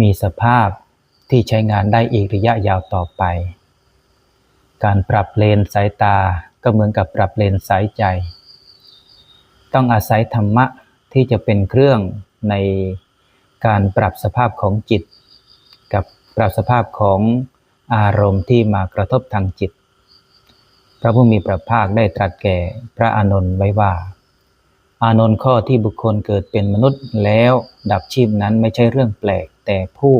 มีสภาพที่ใช้งานได้อีกระยะยาวต่อไป การปรับเลนสายตาก็เหมือนกับปรับเลนสายใจ ต้องอาศัยธรรมะที่จะเป็นเครื่องในการปรับสภาพของจิต กับปรับสภาพของอารมณ์ที่มากระทบทางจิต พระผู้มีพระภาคได้ตรัสแก่พระอานนท์ไว้ว่า อานนท์ข้อที่บุคคลเกิดเป็นมนุษย์แล้วดับชีพนั้นไม่ใช่เรื่องแปลก แต่ผู้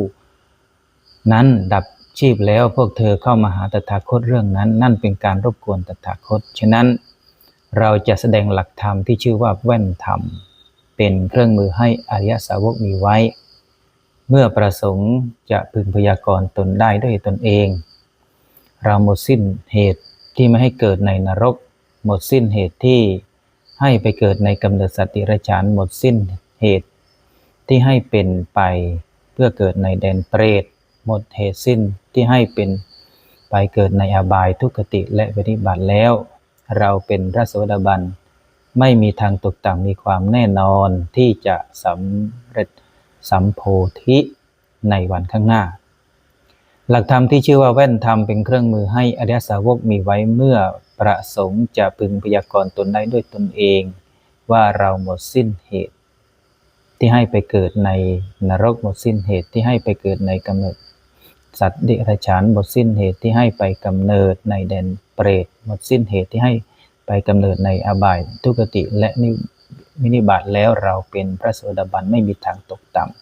นั้นดับชีพแล้วพวกเธอเข้ามาหาตถาคตเรื่องนั้น นั่นเป็นการรบกวนตถาคต ฉะนั้นเราจะแสดงหลักธรรมที่ชื่อว่าแว่นธรรม เป็นเครื่องมือให้อริยสาวกมีไว้ เมื่อประสงค์จะพึงพยากรณ์ตนได้ด้วยตนเอง เราหมดสิ้นเหตุที่ไม่ให้เกิดในนรก หมดสิ้นเหตุที่ ให้ไปเกิดในกำเนิดสัตว์ดิรัจฉานหมดสิ้นเหตุ ที่ให้เป็นไปเพื่อเกิดในแดนเปรตหมดเหตุสิ้นที่ให้เป็นไปเกิดในอบายทุกขติและปฏิบัติแล้ว เราเป็นพระโสดาบันไม่มีทางตกต่ำมีความแน่นอนที่จะสำเร็จสัมโพธิในวันข้างหน้า หลักธรรมที่ชื่อว่าแว่นธรรมเป็นเครื่องมือให้อริยสาวกมีไว้เมื่อ ประสงค์จะพึงพยากรณ์ตนได้ด้วยตนเอง ว่าเราหมดสิ้นเหตุ ที่ให้ไปเกิดในนรกหมดสิ้นเหตุที่ให้ไปเกิดในกำเนิด สัตว์ดิรัจฉานหมดสิ้นเหตุที่ให้ไปกำเนิดในแดนเปรตหมดสิ้นเหตุที่ให้ไปกำเนิดในอบายทุกติและนิมินิบาตแล้วเราเป็นพระโสดาบันไม่มีทางตกต่ำ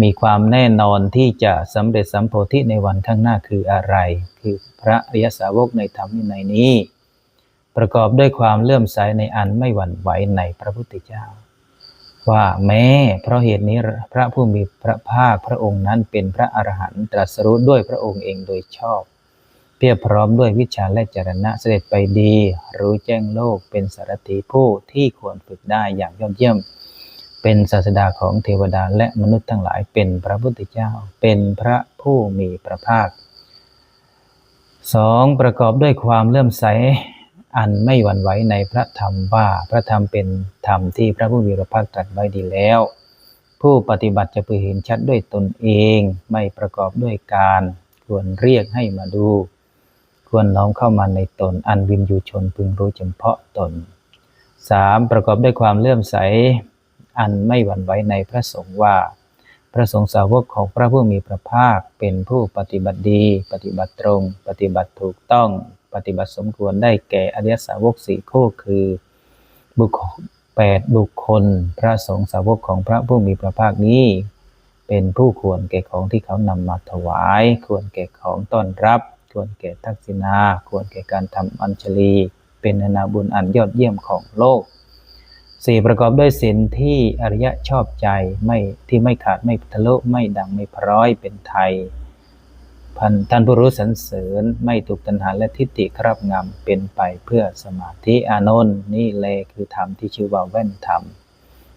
มีความแน่นอนที่จะสำเร็จสัมโพธิในวันข้างหน้าคืออะไร คือพระอริยสาวกในธรรมวินัยนี้ ประกอบด้วยความเลื่อมใสในอันไม่หวั่นไหวในพระพุทธเจ้า ว่าแม้เพราะเหตุนี้พระผู้มีพระภาคพระองค์นั้นเป็นพระอรหันต์ตรัสรู้ด้วยพระองค์เองโดยชอบเพียบพร้อมด้วยวิชาและจรณะเสด็จไปดี รู้แจ้งโลกเป็นสารถีผู้ที่ควรฝึกได้อย่างยอดเยี่ยม เป็นศาสดาของเทวดาและมนุษย์ทั้งหลาย เป็นพระพุทธเจ้า เป็นพระผู้มีพระภาคสองประกอบด้วยความเลื่อมใสอันไม่หวั่นไหวในพระธรรมว่าพระธรรมเป็นธรรมที่พระผู้มีพระภาคตรัสไว้ดีแล้ว ผู้ปฏิบัติจะพึงเห็นชัดด้วยตนเองไม่ประกอบด้วยการควรเรียกให้มาดู ควรน้อมเข้ามาในตนอันวินยูชนพึงรู้เฉพาะตนสามประกอบด้วยความเลื่อมใส อันไม่หวั่นไหวในพระสงฆ์ว่า พระสงฆ์สาวกของพระผู้มีพระภาคเป็นผู้ปฏิบัติดี ปฏิบัติตรง ปฏิบัติถูกต้อง ปฏิบัติสมควรได้แก่อริยสาวกสี่ข้อคือบุคคลแปดบุคคล พระสงฆ์สาวกของพระผู้มีพระภาคนี้ เป็นผู้ควรแก่ของที่เขานำมาถวาย ควรแก่ของต้อนรับ ควรแก่ทักษิณาควรแก่การทำอัญชลี เป็นนาบุญอันยอดเยี่ยมของโลก สี่ประกอบด้วยศีลที่อริยะชอบใจไม่ที่ไม่ขาดไม่ทะลุไม่ดังไม่พร้อยเป็นไทยพันท่านผู้รู้สรรเสริญไม่ถูกตัณหาและทิฏฐิครอบงำเป็นไปเพื่อสมาธิอานนท์นี่แลคือธรรมที่ชื่อว่าแว่นธรรม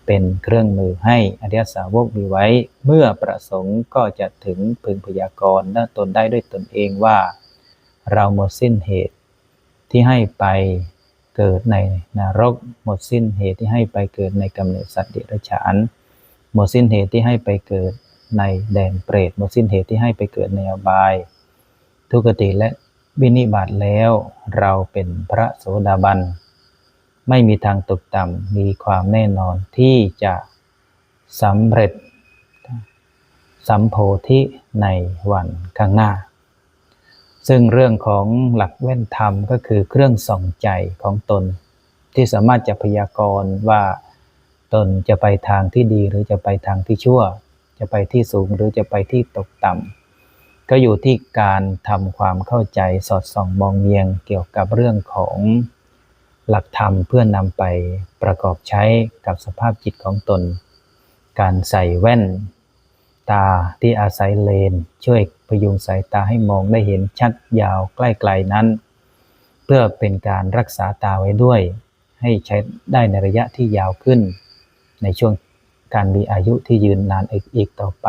เป็นเครื่องมือให้อริยสาวกมีไว้ เมื่อประสงค์ก็จะถึงพึงพยากรณ์และตนได้ด้วยตนเองว่า เราหมดสิ้นเหตุที่ให้ไป เกิดในนรก หมดสิ้นเหตุที่ให้ไปเกิดในกำเนิดสัตว์เดรัจฉาน หมดสิ้นเหตุที่ให้ไปเกิดในแดนเปรต หมดสิ้นเหตุที่ให้ไปเกิดในอบาย ทุกติและวินิบาตแล้วเราเป็นพระโสดาบัน ไม่มีทางตกต่ำมีความแน่นอนที่จะสำเร็จสัมโพธิในวันข้างหน้า ซึ่งเรื่องของหลักเว้นธรรมก็คือเครื่องส่องใจของตน ที่สามารถจะพยากรณ์ว่าตนจะไปทางที่ดีหรือจะไปทางที่ชั่ว จะไปที่สูงหรือจะไปที่ตกต่ำก็อยู่ที่การทำความเข้าใจสอดส่องมองเมียงเกี่ยวกับเรื่องของหลักธรรมเพื่อนำไปประกอบใช้กับสภาพจิตของตน การใส่แว่น ตาที่อาศัยเลนช่วย พยุงสายตาให้มองได้เห็นชัดยาวใกล้ไกลนั้น เพื่อเป็นการรักษาตาไว้ด้วย ให้ใช้ได้ในระยะที่ยาวขึ้น ในช่วงการมีอายุที่ยืนนานอีกต่อไป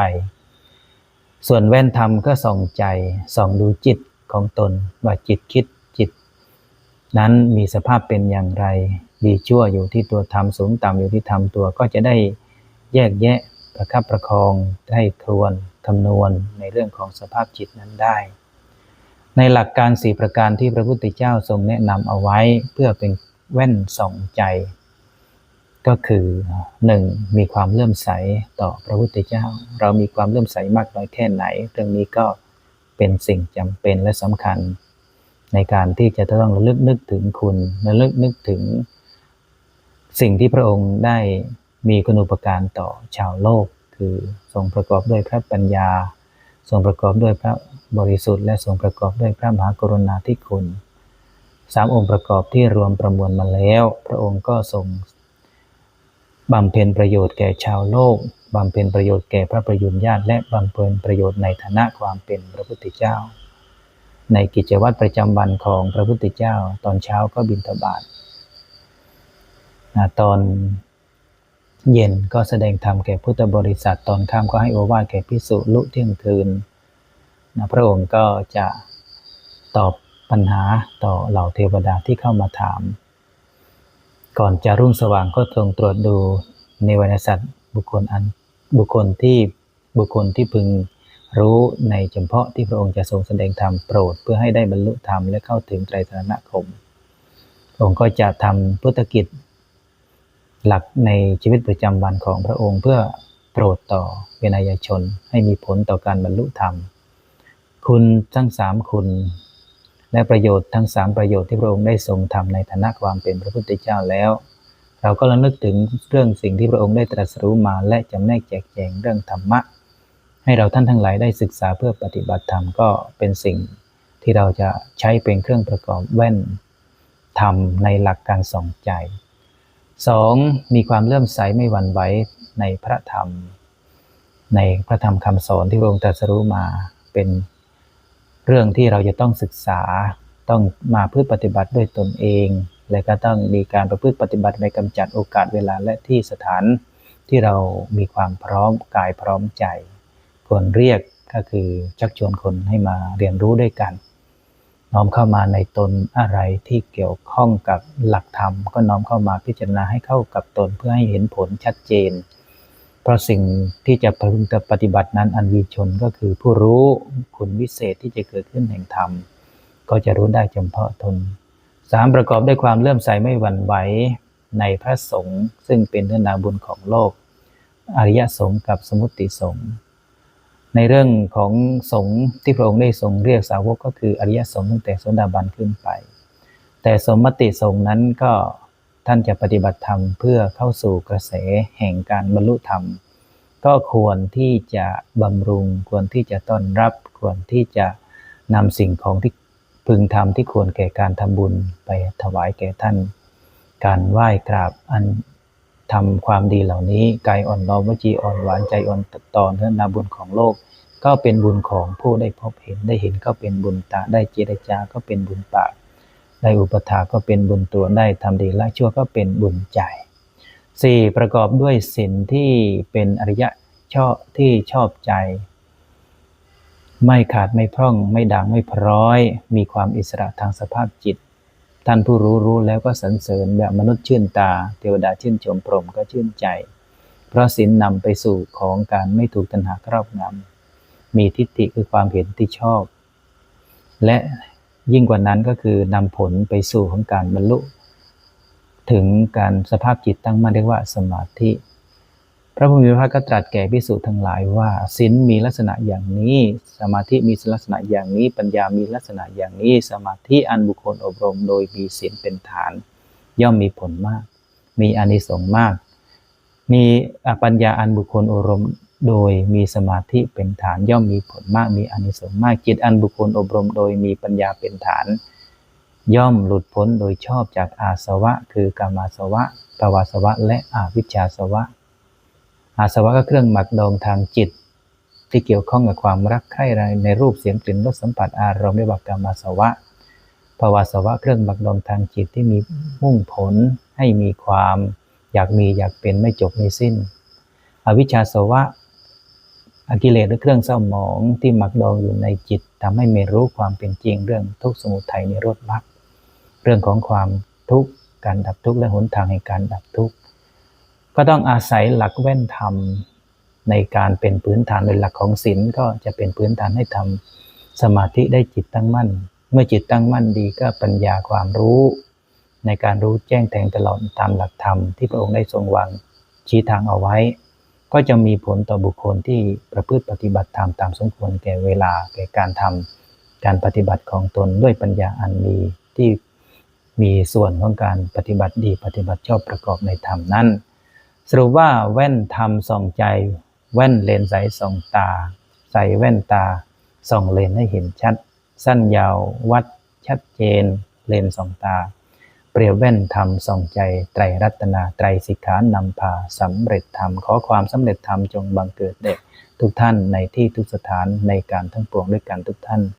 ส่วนแว่นธรรมก็ส่องใจส่องดูจิตของตนว่าจิตคิดจิต นั้นมีสภาพเป็นอย่างไร ดีชั่วอยู่ที่ตัวธรรมสูงต่ำอยู่ที่ธรรมตัวก็จะได้แยกแยะประคับประคองให้ครวน คำนวณในเรื่องของสภาพจิตนั้นได้ ในหลักการสี่ประการที่พระพุทธเจ้าทรงแนะนำเอาไว้เพื่อเป็นแว่นส่องใจ ก็คือหนึ่งมีความเลื่อมใสต่อพระพุทธเจ้า เรามีความเลื่อมใสมากน้อยแค่ไหน เรื่องนี้ก็เป็นสิ่งจำเป็นและสำคัญ ในการที่จะต้องระลึกนึกถึงคุณระลึกนึกถึง สิ่งที่พระองค์ได้มีคุณูปการต่อชาวโลก คือทรงประกอบด้วยพระปัญญา ทรงประกอบด้วยพระบริสุทธิ์ และทรงประกอบด้วยพระมหากรุณาธิคุณสามองค์ประกอบที่รวมประมวลมาแล้ว พระองค์ก็ทรงบำเพ็ญประโยชน์แก่ชาวโลกบำเพ็ญประโยชน์แก่พระประยุรญาติและบำเพ็ญประโยชน์ในฐานะความเป็นพระพุทธเจ้า ในกิจวัตรประจำวันของพระพุทธเจ้า ตอนเช้าก็บิณฑบาตตอน เย็นก็แสดงธรรมแก่พุทธบริษัทตอนค่ำก็ให้โอวาทแก่พิสุลุเที่ยงคืนนะพระองค์ก็จะตอบปัญหาต่อเหล่าเทวดาที่เข้ามาถาม ก่อนจะรุ่งสว่างก็ทรงตรวจดูในวรรณสัตว์บุคคลอันบุคคลที่บุคคลที่พึงรู้ในเฉพาะที่พระองค์จะทรงแสดงธรรมโปรด เพื่อให้ได้บรรลุธรรมและเข้าถึงไตรสรณคมพระองค์ก็จะทำพุทธกิจ หลักในชีวิตประจำวันของพระองค์ เพื่อโปรดต่อเวนยชน ให้มีผลต่อการบรรลุธรรม คุณทั้งสามคุณ และประโยชน์ทั้งสามประโยชน์ที่พระองค์ได้ทรงทำในฐานะความเป็นพระพุทธเจ้าแล้ว เราก็ระลึกถึงเรื่องสิ่งที่พระองค์ได้ตรัสรู้มาและจำแนกแจกแจงเรื่องธรรมะ ให้เราท่านทั้งหลายได้ศึกษาเพื่อปฏิบัติธรรมก็เป็นสิ่งที่เราจะใช้เป็นเครื่องประกอบแว่นธรรมในหลักการส่องใจ สองมีความเลื่อมใสไม่หวั่นไหวในพระธรรม ในพระธรรมคำสอนที่พระองค์ตรัสรู้มาเป็นเรื่องที่เราจะต้องศึกษาต้องมาพื่อปฏิบัติด้วยตนเอง และก็ต้องมีการประพฤติปฏิบัติในกำจัดโอกาสเวลาและที่สถานที่เรามีความพร้อมกายพร้อมใจควรเรียกก็คือชักชวนคนให้มาเรียนรู้ด้วยกัน น้อมเข้ามาในตนอะไรที่เกี่ยวข้องกับหลักธรรม ก็น้อมเข้ามาพิจารณาให้เข้ากับตนเพื่อให้เห็นผลชัดเจน เพราะสิ่งที่จะพึงจะปฏิบัตินั้นอันวีชนก็คือผู้รู้คุณวิเศษที่จะเกิดขึ้นแห่งธรรม ก็จะรู้ได้เฉพาะตนสามประกอบด้วยความเลื่อมใสไม่หวั่นไหวในพระสงฆ์ซึ่งเป็นเนื้อนาบุญของโลก อริยสงฆ์กับสมุติสงฆ์ ในเรื่องของสงฆ์ที่พระองค์ได้ทรงเรียกสาวกก็คืออริยสงฆ์ตั้งแต่โสดาบันขึ้นไป แต่สมมติสงฆ์นั้นก็ท่านจะปฏิบัติธรรมเพื่อเข้าสู่กระแสแห่งการบรรลุธรรม ก็ควรที่จะบำรุง ควรที่จะต้อนรับ ควรที่จะนำสิ่งของที่พึงทำที่ควรแก่การทำบุญไปถวายแก่ท่าน การไหว้กราบอัน ทำความดีเหล่านี้กายอ่อนน้อมวจีอ่อนหวานใจอ่อนต่อเนื้อนาบุญของโลก ก็เป็นบุญของผู้ได้พบเห็นได้เห็นก็เป็นบุญตาได้เจรจาก็เป็นบุญปากได้อุปถาก็เป็นบุญตัวได้ทำดีละชั่วก็เป็นบุญใจสี่ประกอบด้วยศีลที่เป็นอริยะชอบที่ชอบใจ ไม่ขาดไม่พร่องไม่ด่างไม่พร้อย มีความอิสระทางสภาพจิต ท่านผู้รู้รู้แล้วก็สรรเสริญแบบมนุษย์ชื่นตา เทวดาชื่นชมพรหมก็ชื่นใจ เพราะศีลนำไปสู่ของการไม่ถูกตัณหาครอบงำมีทิฏฐิคือความเห็นที่ชอบ และยิ่งกว่านั้นก็คือนำผลไปสู่ของการบรรลุ ถึงการสภาพจิตตั้งมั่นเรียกว่าสมาธิ พระพุทธเจ้าก็ตรัสแก่พิสุทั้งหลายว่าศีลมีลักษณะอย่างนี้ สมาธิมีลักษณะอย่างนี้ ปัญญามีลักษณะอย่างนี้ สมาธิอันบุคคลอบรมโดยมีศีลเป็นฐาน ย่อมมีผลมาก มีอานิสงส์มาก มีปัญญาอันบุคคลอบรมโดยมีสมาธิเป็นฐานย่อมมีผลมาก มีอานิสงส์มากจิตอันบุคคลอบรมโดยมีปัญญาเป็นฐาน ย่อมหลุดพ้นโดยชอบจากอาสวะ คือกามาสวะภวาสวะ และอวิชชาสวะ อาสวะก็เครื่องหมักดองทางจิต ที่เกี่ยวข้องกับความรักใคร่ในรูปเสียงกลิ่นรสสัมผัสอารมณ์เรียกว่ากามอาสวะภาวาสวะเครื่องหมักดองทางจิตที่มีมุ่งผลให้มีความ อยากมีอยากเป็นไม่จบไม่สิ้น อวิชชาสวะอกิเลสหรือเครื่องเศร้าหมองที่หมักดองอยู่ในจิตทำให้ไม่รู้ความเป็นจริง เรื่องทุกข์สมุทัยในรถมรรคเรื่องของความทุกข์การดับทุกข์และหนทางแห่งการดับทุกข์ ก็ต้องอาศัยหลักแว่นธรรมในการเป็นพื้นฐานเป็นหลักของศีลก็จะเป็นพื้นฐานให้ทำสมาธิได้จิตตั้งมั่น เมื่อจิตตั้งมั่นดีก็ปัญญาความรู้ ในการรู้แจ้งแทงตลอดตามหลักธรรมที่พระองค์ได้ทรงวางชี้ทางเอาไว้ ก็จะมีผลต่อบุคคลที่ประพฤติปฏิบัติธรรมตามสมควรแก่เวลาแก่การทำการปฏิบัติของตนด้วยปัญญาอันมีที่มีส่วนของการปฏิบัติดีปฏิบัติชอบประกอบในธรรมนั้น สรุปว่าแว่นธรรมส่องใจ แว่นเลนส์ใสส่องตา ใส่แว่นตาส่องเลนให้เห็นชัด สั้นยาววัดชัดเจน เลนส์ส่องตา เปรียบแว่นธรรมส่องใจ ไตรรัตนาไตรสิกขานำพาสำเร็จธรรม ขอความสำเร็จธรรมจงบังเกิดแด่ทุกท่านในที่ทุกสถานในการทั้งปวงด้วยกันทุกท่าน